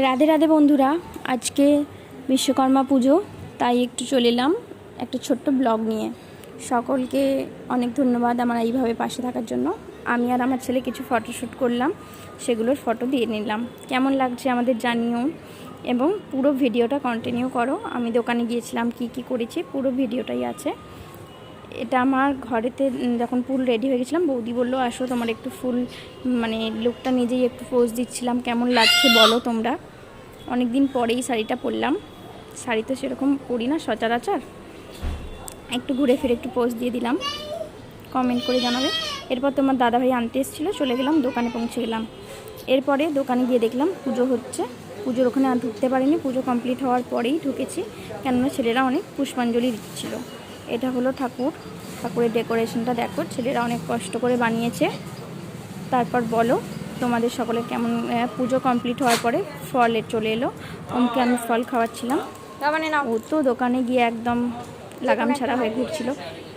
রাধে রাধে বন্ধুরা, আজকে বিশ্বকর্মা পুজো, তাই একটু চলে এলাম একটা ছোট্ট ব্লগ নিয়ে। সকলকে অনেক ধন্যবাদ আমার এইভাবে পাশে থাকার জন্য। আমি আর আমার ছেলে কিছু ফটোশ্যুট করলাম, সেগুলোর ফটো দিয়ে নিলাম। কেমন লাগছে আমাদের জানিও, এবং পুরো ভিডিওটা কন্টিনিউ করো। আমি দোকানে গিয়েছিলাম কি কি করেছি, পুরো ভিডিওটাই আছে। এটা আমার ঘরেতে যখন ফুল রেডি হয়ে গেছিলাম, বৌদি বলল, আসো তোমার একটু ফুল মানে লুকটা নিজেই একটু পোজ দিচ্ছিলাম, কেমন লাগছে বলো তোমরা? অনেক দিন পরেই শাড়িটা পরলাম। শাড়ি তো সেরকম পরি না, সচরাচর। একটু ঘুরে ফিরে একটু পোজ দিয়ে দিলাম। কমেন্ট করে জানাবে। এরপর তোমার দাদাভাই আনতে এসেছিল, চলে গেলাম, দোকানে পৌঁছে গেলাম। এরপরে দোকানে গিয়ে দেখলাম, পুজো হচ্ছে। পুজোর ওখানে আর ঢুকতে পারিনি, পুজো কমপ্লিট হওয়ার পরেই ঢুকেছি। কেননা ছেলেরা অনেক পুষ্পাঞ্জলি দিচ্ছিল। এটা হলো ঠাকুর। ঠাকুরের ডেকোরেশনটা দেখো ছেলেরা অনেক কষ্ট করে বানিয়েছে। তারপর বলো তোমাদের সকলের কেমন পুজো কমপ্লিট হওয়ার পরে ফলে চলে এলো। ওমকে আমি ফল খাওয়াচ্ছিলাম। না ও তো দোকানে গিয়ে একদম লাগাম ছাড়া হয়ে ঘুরছিল।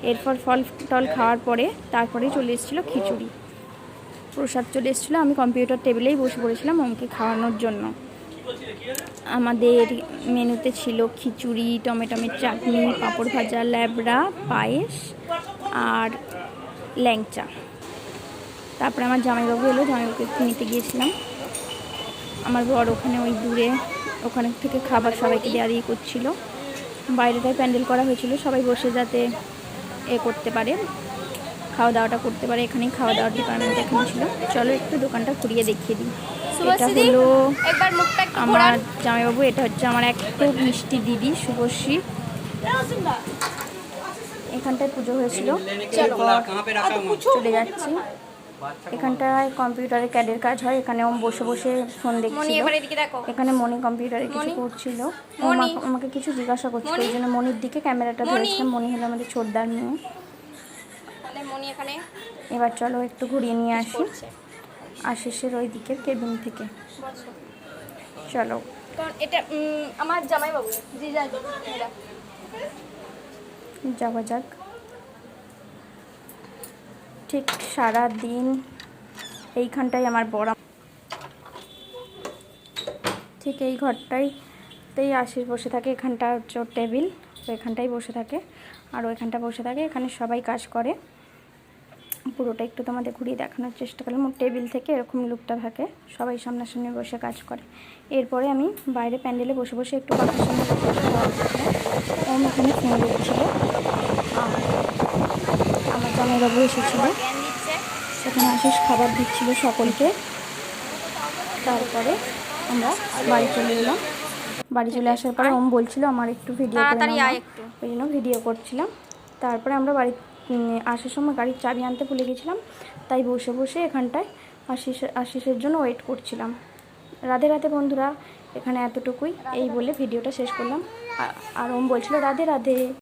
এরপর ফল টল খাওয়ার পরে তারপরেই চলে এসেছিল খিচুড়ি। প্রসাদ চলে এসেছিল। আমি কম্পিউটার টেবিলেই বসে পড়েছিলাম ওমকে খাওয়ানোর জন্য। আমাদের মেনুতে ছিল খিচুড়ি, টমেটোমের চাটনি, পাঁপড় ভাজা, ল্যাবড়া, পায়েস আর ল্যাংচা। তারপরে আমার জামাইবাবু এলো, জামাইবাবুকে নিতে গিয়েছিলাম। আমার বর ওখানে ওই দূরে, ওখানে থেকে খাবার সবাইকে দেওয়া দিয়ে করছিল। বাইরেটায় প্যান্ডেল করা হয়েছিল, সবাই বসে যাতে এ করতে পারে। খাওয়া দাওয়াটা করতে পারে এখানেই খাওয়া দাওয়ার ডিপার্টমেন্ট এখানে ছিল। চলো একটু দোকানটা ঘুরিয়ে দেখিয়ে দিই। এটা হলো একটু আমার জামাইবাবু এটা হচ্ছে আমার এক মিষ্টি দিদি শুভশ্রী। এখানটায় পুজো হয়েছিল। চলে। যাচ্ছি। এখানটায় কম্পিউটারে ক্যাডের কাজ হয় এখানে ওম বসে বসে ফোন দেখছিল। এবার এদিকে দেখো। এখানে মনি কম্পিউটারে কিছু? করছিল। ও? আমাকে- কিছু জিজ্ঞাসা করছিল ওই জন্য মনির দিকে ক্যামেরাটা? ধরেছিলাম। মনি হলো আমাদের ছোটদার মেয়ে। এখানে। এবার চলো একটু ঘুরিয়ে নিয়ে আসি। আশিসের ওই দিকের কেবিন থেকে। চলো। কারণ এটা আমার জিজা যাওয়া যাক। ঠিক সারা দিন এইখানটাই আমার বড়। ঠিক এই ঘরটাইতেই আশিস বসে থাকে এখানটা হচ্ছে টেবিল তো এখানটাই বসে থাকে। আর ওইখানটা বসে থাকে এখানে সবাই কাজ করে। পুরোটা একটু তোমাদের ঘুরিয়ে দেখানোর চেষ্টা করলাম। টেবিল থেকে এরকম লুকটা থাকে সবাই সামনাসামনি বসে কাজ করে। এরপরে আমি বাইরে প্যান্ডেলে বসে বসে একটু খাওয়া করছিলাম। ওম এখানে ফোন দেখছিল আমার জামাইবাবু এসেছিল। সেখানে আশিস খাবার দিচ্ছিল সকলকে। তারপরে আমরা বাড়ি চলে এলাম। বাড়ি চলে আসার পরে ওম বলছিল আমার একটু ভিডিও করে। ওই জন্য ভিডিও করছিলাম। তারপরে আমরা বাড়ি আসার সময় গাড়ির চাবি আনতে ভুলে গেছিলাম, তাই বসে বসে এখানটায় আশিস, আশিসের জন্য ওয়েট করছিলাম। রাধে রাধে বন্ধুরা, এখানে এতটুকুই। এই বলে ভিডিওটা শেষ করলাম। আর ওম বলছিল, রাধে রাধে।